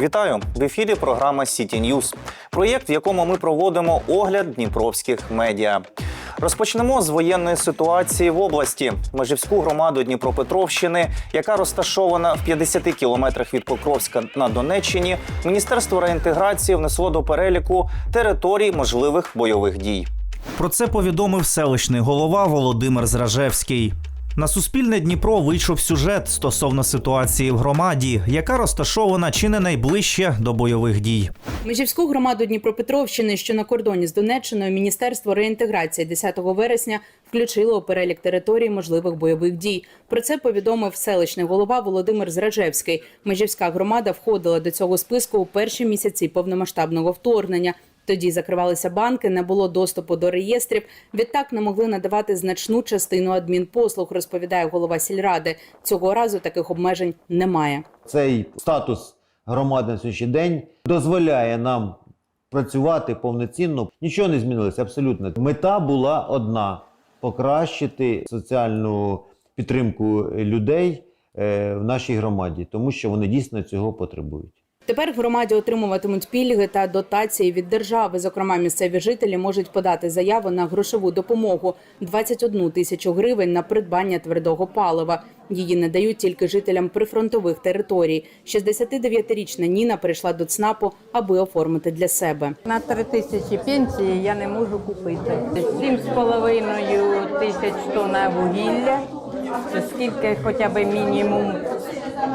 Вітаю в ефірі. Програма Сіті Ньюз. Проєкт, в якому ми проводимо огляд дніпровських медіа. Розпочнемо з воєнної ситуації в області. Межівську громаду Дніпропетровщини, яка розташована в 50 кілометрах від Покровська на Донеччині, Міністерство реінтеграції внесло до переліку територій можливих бойових дій. Про це повідомив селищний голова Володимир Зражевський. На Суспільне Дніпро вийшов сюжет стосовно ситуації в громаді, яка розташована чи не найближче до бойових дій. Межівську громаду Дніпропетровщини, що на кордоні з Донеччиною, Міністерство реінтеграції 10 вересня включило у перелік територій можливих бойових дій. Про це повідомив селищний голова Володимир Зражевський. Межівська громада входила до цього списку у перші місяці повномасштабного вторгнення. Тоді закривалися банки, не було доступу до реєстрів. Відтак не могли надавати значну частину адмінпослуг, розповідає голова сільради. Цього разу таких обмежень немає. Цей статус громади на сьогоднішній день дозволяє нам працювати повноцінно. Нічого не змінилося абсолютно. Мета була одна: покращити соціальну підтримку людей е, в нашій громаді, тому що вони дійсно цього потребують. Тепер громаді отримуватимуть пільги та дотації від держави. Зокрема, місцеві жителі можуть подати заяву на грошову допомогу 21 тисячу гривень на придбання твердого палива. Її надають тільки жителям прифронтових територій. 69-річна Ніна прийшла до ЦНАПу, аби оформити для себе. На три тисячі пенсії я не можу купити. Сім з половиною тисяч тонн вугілля. Це скільки хоча б мінімум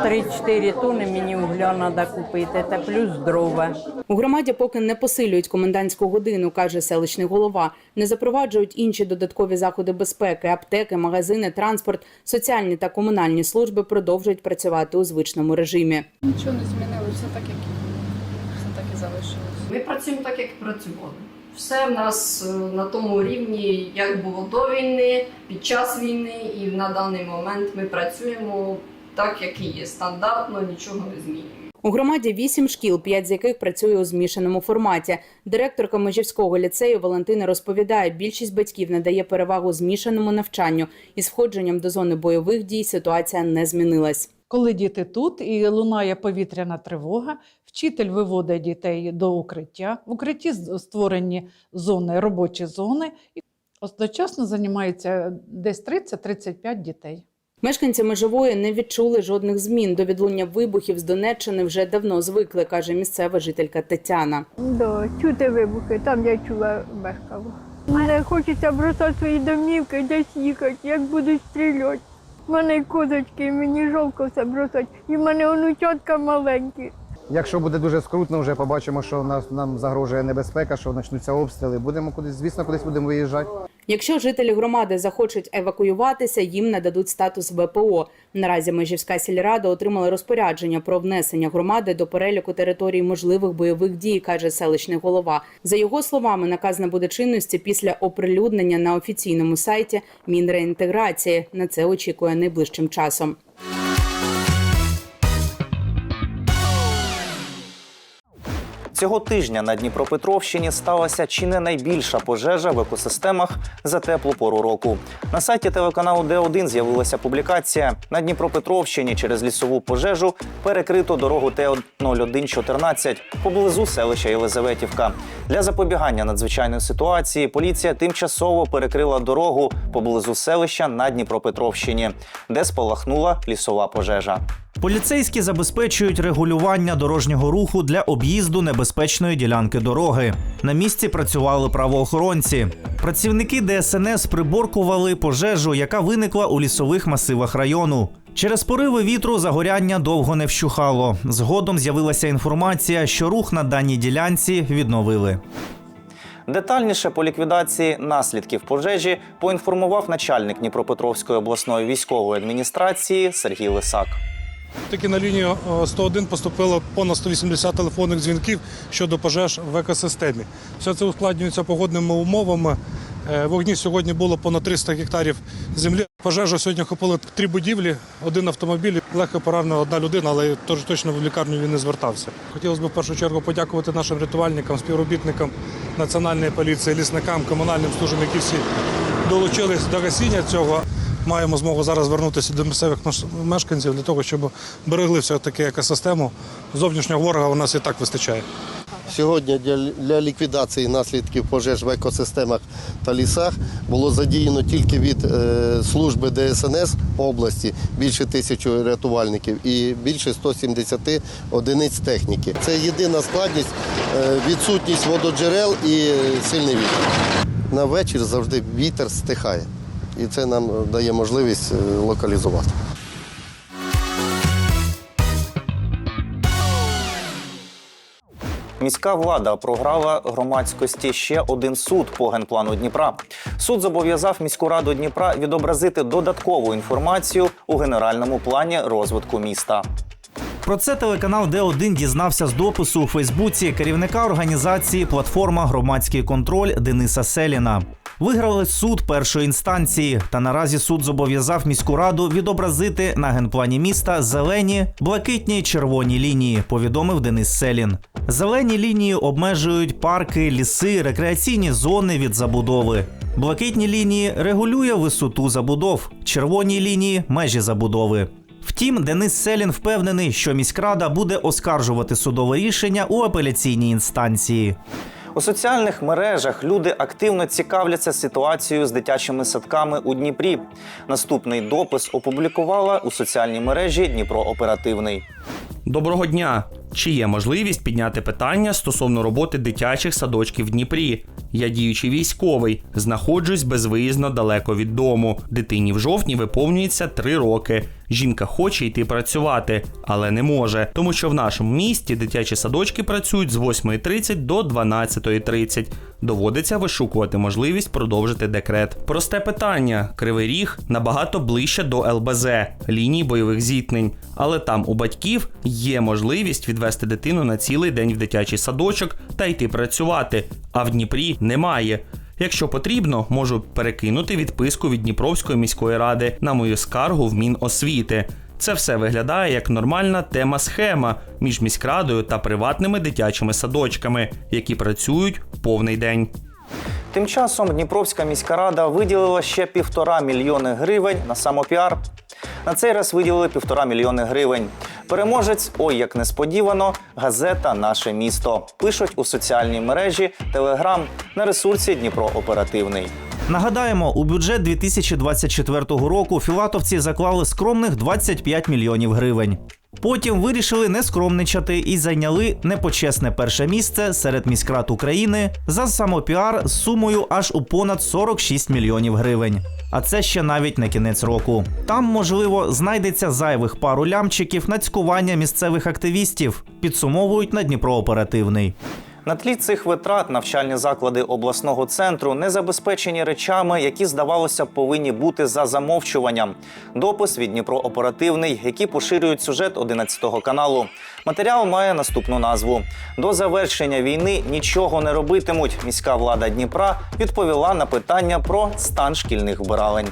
3-4 тонни мені угля треба купити, та плюс дрова. У громаді поки не посилюють комендантську годину, каже селищний голова. Не запроваджують інші додаткові заходи безпеки, аптеки, магазини, транспорт, соціальні та комунальні служби продовжують працювати у звичному режимі. Нічого не змінилося, все так, як і. Все так і залишилось. Ми працюємо так, як працювали. Все в нас е, на тому рівні, як було до війни, під час війни, і на даний момент ми працюємо так, як і є. Стандартно, нічого не змінюємо. У громаді вісім шкіл, п'ять з яких працює у змішаному форматі. Директорка Межівського ліцею Валентина розповідає, більшість батьків надає перевагу змішаному навчанню. Із входженням до зони бойових дій ситуація не змінилась. Коли діти тут і лунає повітряна тривога, вчитель виводить дітей до укриття. В укритті з- створені зони, робочі зони. І одночасно займається десь 30-35 дітей. Мешканці межової не відчули жодних змін. До відлуння вибухів з Донеччини вже давно звикли, каже місцева жителька Тетяна. Да, чути вибухи, там я чула бехкало. Мене хочеться бросати свої домівки, десь їхати, як будуть стріляти. У мене козочки, мені жалко все бросати. І в мене онучатка маленькі. Якщо буде дуже скрутно, вже побачимо, що нас нам загрожує небезпека, що почнуться обстріли. Будемо кудись, звісно, кудись будемо виїжджати. Якщо жителі громади захочуть евакуюватися, їм нададуть статус ВПО. Наразі Межівська сільрада отримала розпорядження про внесення громади до переліку територій можливих бойових дій, каже селищний голова. За його словами, наказ набуде чинності після оприлюднення на офіційному сайті Мінреінтеграції. На це очікує найближчим часом. Цього тижня на Дніпропетровщині сталася чи не найбільша пожежа в екосистемах за теплу пору року. На сайті телеканалу Д1 з'явилася публікація. На Дніпропетровщині через лісову пожежу перекрито дорогу Т-0114 поблизу селища Єлизаветівка. Для запобігання надзвичайної ситуації поліція тимчасово перекрила дорогу поблизу селища на Дніпропетровщині, де спалахнула лісова пожежа. Поліцейські забезпечують регулювання дорожнього руху для об'їзду небезпечної ділянки дороги. На місці працювали правоохоронці. Працівники ДСНС приборкували пожежу, яка виникла у лісових масивах району. Через пориви вітру загоряння довго не вщухало. Згодом з'явилася інформація, що рух на даній ділянці відновили. Детальніше по ліквідації наслідків пожежі поінформував начальник Дніпропетровської обласної військової адміністрації Сергій Лисак. Таки на лінію е, 101 поступило понад 180 телефонних дзвінків щодо пожеж в екосистемі. Все це ускладнюється погодними умовами. Е, Вогні сьогодні було понад 300 гектарів землі. Пожежу сьогодні охопили три будівлі, один автомобіль. Легко поранена одна людина, але точно в лікарню він не звертався. Хотілося б в першу чергу подякувати нашим рятувальникам, співробітникам національної поліції, лісникам, комунальним службам, які всі долучились до гасіння цього. Маємо змогу зараз звернутися до місцевих мешканців для того, щоб берегли все-таки екосистему. Зовнішнього ворога у нас і так вистачає. Сьогодні для, ліквідації наслідків пожеж в екосистемах та лісах було задіяно тільки від е, служби ДСНС області більше тисячі рятувальників і більше 170 одиниць техніки. Це єдина складність е, відсутність вододжерел і сильний вітер. На вечір завжди вітер стихає, і це нам дає можливість е, локалізувати. Міська влада програла громадськості ще один суд по генплану Дніпра. Суд зобов'язав міську раду Дніпра відобразити додаткову інформацію у генеральному плані розвитку міста. Про це телеканал Д1 дізнався з допису у Фейсбуці керівника організації Платформа Громадський контроль Дениса Селіна. Виграли суд першої інстанції, та наразі суд зобов'язав міську раду відобразити на генплані міста зелені, блакитні червоні лінії. Повідомив Денис Селін. Зелені лінії обмежують парки, ліси, рекреаційні зони від забудови. Блакитні лінії регулює висоту забудов, червоні лінії межі забудови. Втім, Денис Селін впевнений, що міськрада буде оскаржувати судове рішення у апеляційній інстанції. У соціальних мережах люди активно цікавляться ситуацією з дитячими садками у Дніпрі. Наступний допис опублікувала у соціальній мережі Дніпро Оперативний. Доброго дня! Чи є можливість підняти питання стосовно роботи дитячих садочків в Дніпрі? Я діючий військовий, знаходжусь безвиїзно далеко від дому. Дитині в жовтні виповнюється 3 роки. Жінка хоче йти працювати, але не може, тому що в нашому місті дитячі садочки працюють з 8.30 до 12.30. Доводиться вишукувати можливість продовжити декрет. Просте питання: Кривий Ріг набагато ближче до ЛБЗ лінії бойових зіткнень, але там у батьків є можливість відвести дитину на цілий день в дитячий садочок та йти працювати. А в Дніпрі немає. Якщо потрібно, можу перекинути відписку від Дніпровської міської ради на мою скаргу в Міносвіти. Це все виглядає як нормальна тема схема між міськрадою та приватними дитячими садочками, які працюють повний день. Тим часом Дніпровська міська рада виділила ще півтора мільйони гривень на самопіар. На цей раз виділили півтора мільйони гривень. Переможець, ой, як несподівано, газета Наше місто пишуть у соціальній мережі Телеграм на ресурсі Дніпро Оперативний. Нагадаємо, у бюджет 2024 року філатовці заклали скромних 25 мільйонів гривень. Потім вирішили не скромничати і зайняли непочесне перше місце серед міськрад України за самопіар з сумою аж у понад 46 мільйонів гривень. А це ще навіть не кінець року. Там, можливо, знайдеться зайвих пару лямчиків на цькування місцевих активістів. Підсумовують на Дніпро оперативний. На тлі цих витрат навчальні заклади обласного центру не забезпечені речами, які здавалося повинні бути за замовчуванням. Допис від Дніпро оперативний, які поширюють сюжет 11 каналу. Матеріал має наступну назву: до завершення війни нічого не робитимуть. Міська влада Дніпра відповіла на питання про стан шкільних вбиралень.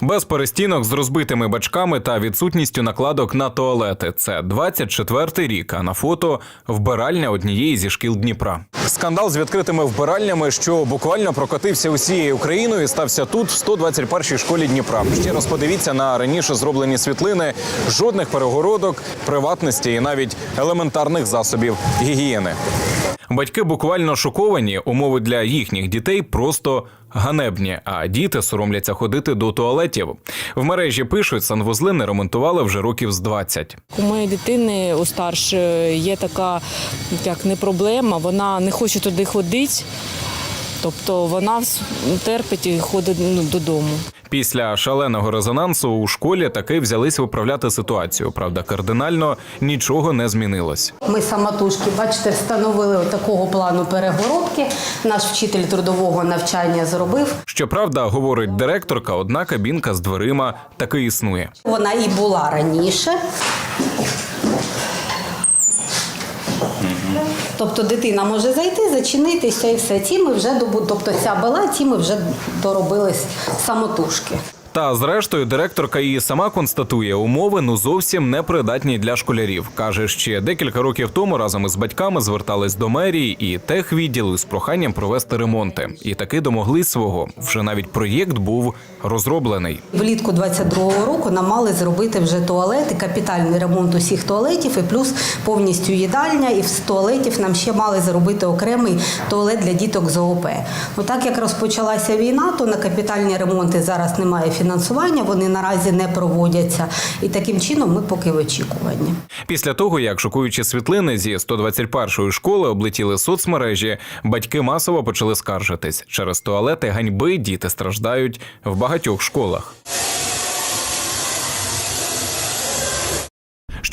Без перестінок з розбитими бачками та відсутністю накладок на туалети. Це 24-й рік. А на фото вбиральня однієї зі шкіл Дніпра. Скандал з відкритими вбиральнями, що буквально прокотився усією Україною, і стався тут, в 121-й школі Дніпра. Ще раз подивіться на раніше зроблені світлини. Жодних перегородок, приватності і навіть елементарних засобів гігієни. Батьки буквально шоковані. Умови для їхніх дітей просто ганебні, а діти соромляться ходити до туалетів. В мережі пишуть, санвузли не ремонтували вже років з 20. У моєї дитини у старшої є така як не проблема, вона не хоче туди ходити, тобто вона терпить і ходить ну, додому. Після шаленого резонансу у школі таки взялись виправляти ситуацію. Правда, кардинально нічого не змінилось. Ми самотужки, бачите, встановили такого плану перегородки. Наш вчитель трудового навчання зробив. Щоправда, говорить директорка, одна кабінка з дверима таки існує. Вона і була раніше. Тобто дитина може зайти, зачинитися і все. Ті ми вже добу, тобто ця була, ті ми вже доробили самотужки. Та зрештою, директорка і сама констатує, умови ну зовсім непридатні для школярів. каже, ще декілька років тому разом із батьками звертались до мерії і техвідділу з проханням провести ремонти. І таки домоглись свого. Вже навіть проєкт був розроблений. Влітку 22-го року нам мали зробити вже туалети, капітальний ремонт усіх туалетів і плюс повністю їдальня. І в туалетів нам ще мали зробити окремий туалет для діток з ООП. Ну так як розпочалася війна, то на капітальні ремонти зараз немає фінансування, вони наразі не проводяться. І таким чином ми поки в очікуванні. Після того, як шокуючі світлини зі 121-ї школи облетіли соцмережі, батьки масово почали скаржитись. Через туалети ганьби діти страждають в багатьох школах.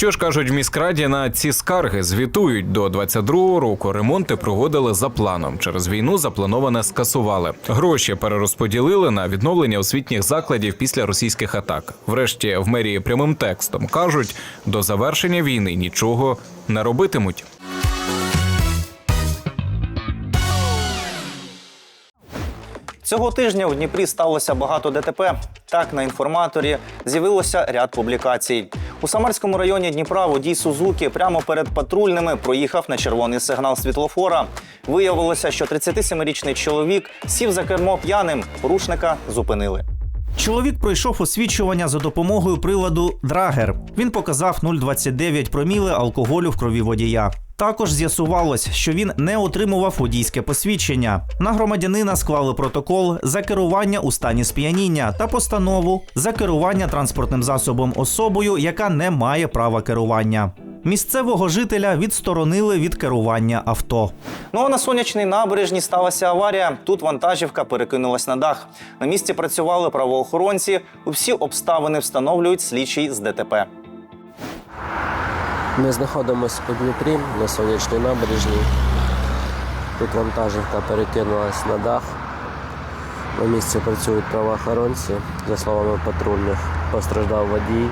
Що ж кажуть в міськраді на ці скарги? Звітують до 22-го року. Ремонти проводили за планом. Через війну заплановане скасували. Гроші перерозподілили на відновлення освітніх закладів після російських атак. Врешті в мерії прямим текстом кажуть, до завершення війни нічого не робитимуть. Цього тижня у Дніпрі сталося багато ДТП. Так, на інформаторі з'явилося ряд публікацій. У Самарському районі Дніпра водій Сузуки прямо перед патрульними проїхав на червоний сигнал світлофора. Виявилося, що 37-річний чоловік сів за кермо п'яним. Порушника зупинили. Чоловік пройшов освічування за допомогою приладу Драгер. Він показав 0,29 проміли алкоголю в крові водія. Також з'ясувалось, що він не отримував водійське посвідчення. На громадянина склали протокол за керування у стані сп'яніння та постанову за керування транспортним засобом особою, яка не має права керування. Місцевого жителя відсторонили від керування авто. Ну а на сонячній набережні сталася аварія. Тут вантажівка перекинулась на дах. На місці працювали правоохоронці. Усі обставини встановлюють слідчий з ДТП. Ми знаходимося у Дніпрі на сонячній набережній. Тут вантажівка перекинулась на дах. На місці працюють правоохоронці. За словами патрульних, постраждав водій.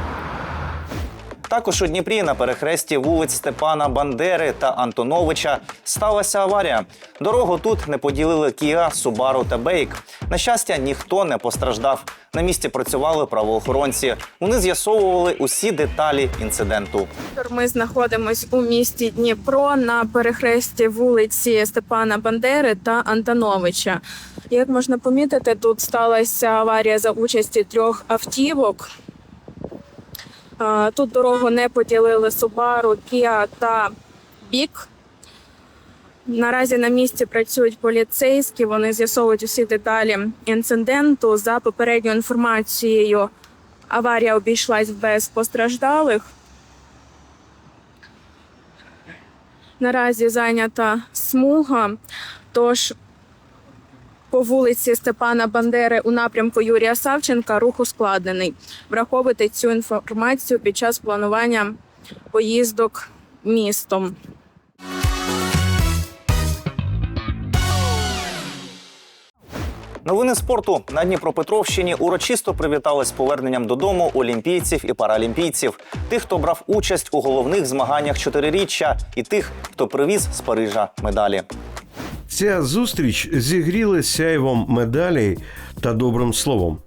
Також у Дніпрі на перехресті вулиць Степана Бандери та Антоновича сталася аварія. Дорогу тут не поділили Кіа, Субару та Бейк. На щастя, ніхто не постраждав. На місці працювали правоохоронці. Вони з'ясовували усі деталі інциденту. Ми знаходимось у місті Дніпро на перехресті вулиці Степана Бандери та Антоновича. Як можна помітити, тут сталася аварія за участі трьох автівок. Тут дорогу не поділили Subaru, Kia та Бік. Наразі на місці працюють поліцейські. Вони з'ясовують усі деталі інциденту. За попередньою інформацією, аварія обійшлась без постраждалих. Наразі зайнята смуга. Тож по вулиці Степана Бандери у напрямку Юрія Савченка рух ускладнений. Враховуйте цю інформацію під час планування поїздок містом. Новини спорту на Дніпропетровщині урочисто привітали з поверненням додому олімпійців і паралімпійців, тих, хто брав участь у головних змаганнях чотириріччя, і тих, хто привіз з Парижа медалі. Ця зустріч зігріла сяйвом медалей та добрим словом.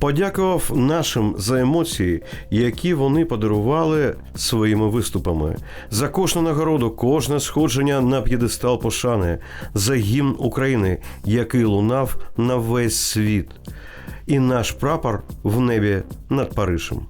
Подякував нашим за емоції, які вони подарували своїми виступами, за кожну нагороду, кожне сходження на п'єдестал пошани, за гімн України, який лунав на весь світ, і наш прапор в небі над Парижем.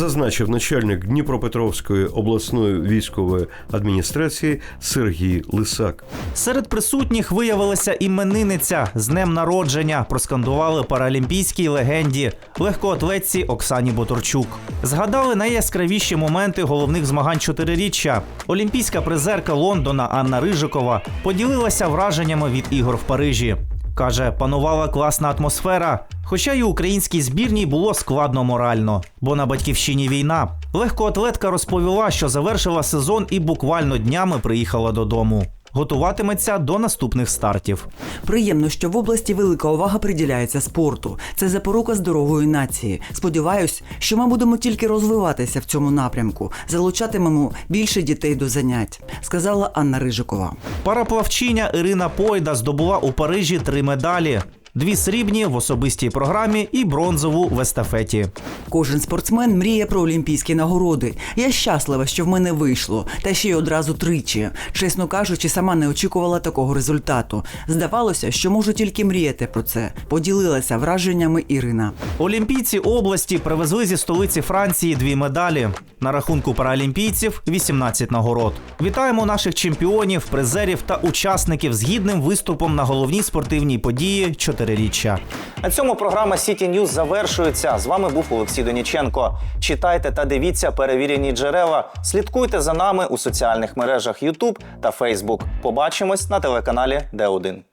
Зазначив начальник Дніпропетровської обласної військової адміністрації Сергій Лисак. Серед присутніх виявилася іменинниця з днем народження. Проскандували паралімпійській легенді легкоатлетці Оксані Боторчук. Згадали найяскравіші моменти головних змагань чотириріччя. Олімпійська призерка Лондона Анна Рижикова поділилася враженнями від ігор в Парижі. Каже, панувала класна атмосфера. Хоча й українській збірній було складно морально, бо на батьківщині війна. Легкоатлетка розповіла, що завершила сезон і буквально днями приїхала додому. Готуватиметься до наступних стартів. Приємно, що в області велика увага приділяється спорту. Це запорука здорової нації. Сподіваюсь, що ми будемо тільки розвиватися в цьому напрямку, залучатимемо більше дітей до занять, сказала Анна Рижикова. Параплавчиня Ірина Пойда здобула у Парижі три медалі. Дві срібні в особистій програмі і бронзову в естафеті. Кожен спортсмен мріє про олімпійські нагороди. Я щаслива, що в мене вийшло, та ще й одразу тричі. Чесно кажучи, сама не очікувала такого результату. Здавалося, що можу тільки мріяти про це. Поділилася враженнями Ірина. Олімпійці області привезли зі столиці Франції дві медалі. На рахунку паралімпійців 18 нагород. Вітаємо наших чемпіонів, призерів та учасників з гідним виступом на головній спортивній події чотириріччя. На цьому програма Сіті Ньюз завершується. З вами був Олексій Доніченко. Читайте та дивіться перевірені джерела. Слідкуйте за нами у соціальних мережах YouTube та Facebook. Побачимось на телеканалі Д1.